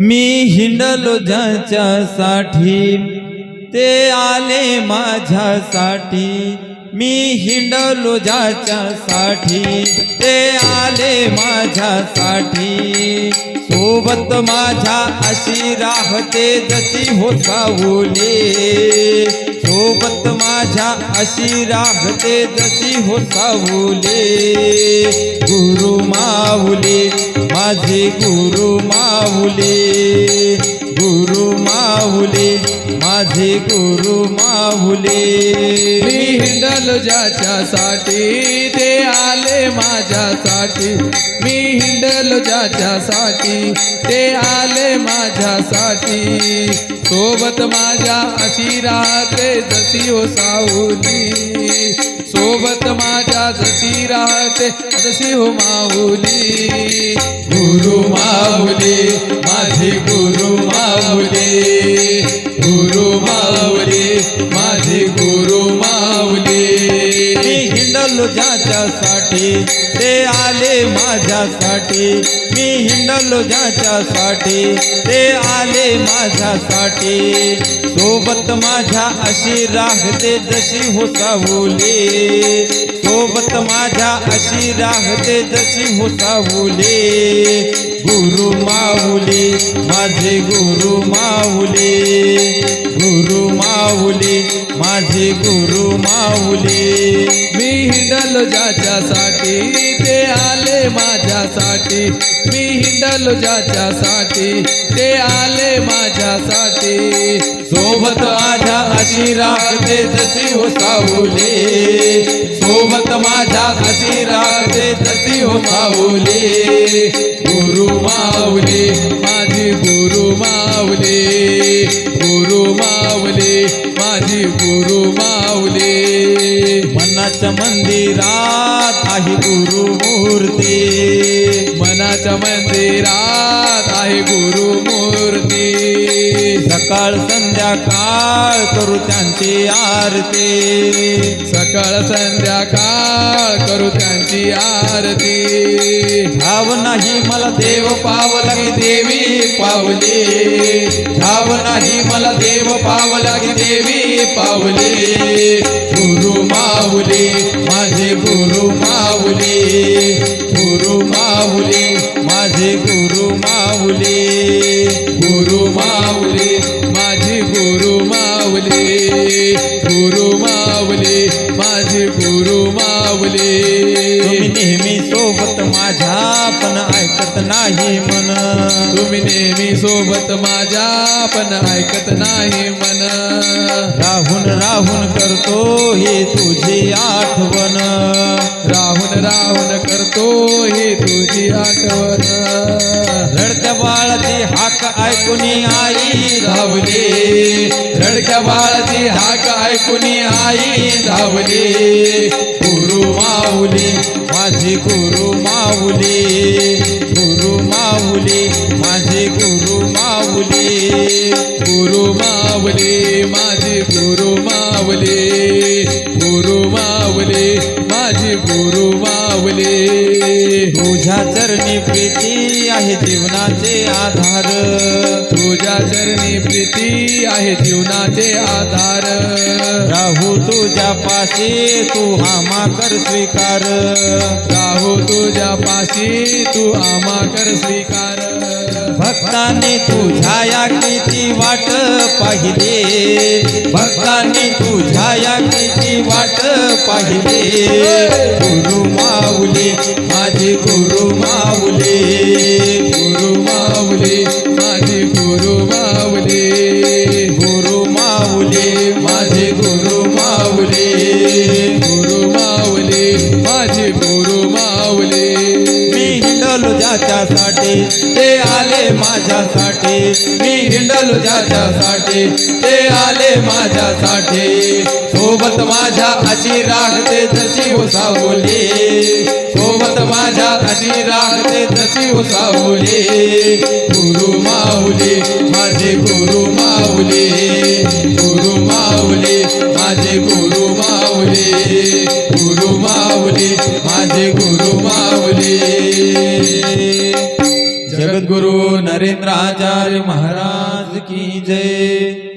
मी हिंडलो ज्याच्यासाठी ते आले माझ्यासाठी. मी हिंडलो ज्याच्यासाठी ते आले माझ्यासाठी. सोबत माझ्या अशी राहते जशी हो सावले. माझ्या अशी राहते जशी हो सावले गुरु माऊले माझे गुरु माऊले. गुरु माऊले माझे गुरु माऊले. मी हिंडलो ज्याच्यासाठी ते आले माझ्यासाठी. मी हिंडलो ज्याच्यासाठी ते आले माझ्यासाठी. सोबत माझ्या अशी राहते जशी हो साऊली. सोबत माझ्या जशी राहते जशी हो माऊली. हिंडलो ज्याच्यासाठी. ते आले माझ्यासाठी. मी हिंडलो ज्याच्यासाठी. ते आले माझ्यासाठी. सोबत माझ्या अशी राहते जशी हो सावले. सोबत माझ्या अशी राहते जशी हो गुरु माऊली माझे गुरु माऊली. गुरु माऊली माझे गुरु माऊली. मी हिंडलो ज्याच्यासाठी ते आले माझ्यासाठी. मी हिंडलो ज्याच्यासाठी ते आले माझ्यासाठी. सोबत माझ्या अशी राहते जशी हो सोबत माझ्या हसी राहते तशी हो माऊली. गुरु माऊली माझी गुरु माऊली. गुरु माऊली माझी गुरु माऊली. मनाच्या मंदिरात आहे गुरु मूर्ती. मनाच्या मंदिरात आहे गुरु मूर्ती. सकाळ संध्याकाळ करू त्यांची आरती. सकाळ संध्याकाळ करू त्यांची आरती. धाव नाही मला देव पावलागी देवी पावली. धाव नाही मला देव पावलागी देवी पावली. गुरु माऊली माझे गुरु माऊली. गुरु माऊली माझे गुरु माऊली गुरु माऊली माझी गुरु माऊली गुरु माऊली माझी गुरु माऊली. सोबत माझ्या पण ऐकत नाही मन. तुम्ही नेहमी सोबत माझ्या पण ऐकत नाही मन. राहून राहून करतो हे तुझी आठवण. राहून राहून करतो ही तुझी आठवण. रडत्या बाळाची हाक ऐकून आई धावली. रडक्या बाळाची हाक ऐकून आई धावली. गुरु माऊली माझी गुरु माऊली. गुरु माऊली माझे गुरु माऊली. गुरु माऊली माझी गुरु माऊली. गुरु माऊली माझी गुरु माऊली. तुझ्या चरणी प्रीती आहे जीवनाचे आधार. तुझ्या चरणी प्रीती आहे जीवनाचे आधार. राहू तुझ्या पाशी तू आमा कर स्वीकार. राहू तुझ्या पाशी तू आमा कर स्वीकार. भक्ताने तुझ्या या किती वाट पाहिले? भक्तांनी तुझ्या या किती वाट पाहिले? गुरु माऊली माझे गुरु माऊली गुरु माऊली. ज्याच्यासाठी ते आले माझ्यासाठी. मी हिंडलो ज्याच्यासाठी ते आले माझ्यासाठी. सोबत माझ्या अशी राहते जशी उसावली. सोबत माझ्या अशी राहते जशी उसावली. गुरु माऊली माझे गुरु माऊली. गुरु माऊली माझे गुरु माऊली. गुरु माऊली माझे गुरु जगद्गुरु नरेंद्राचार्य महाराज की जय।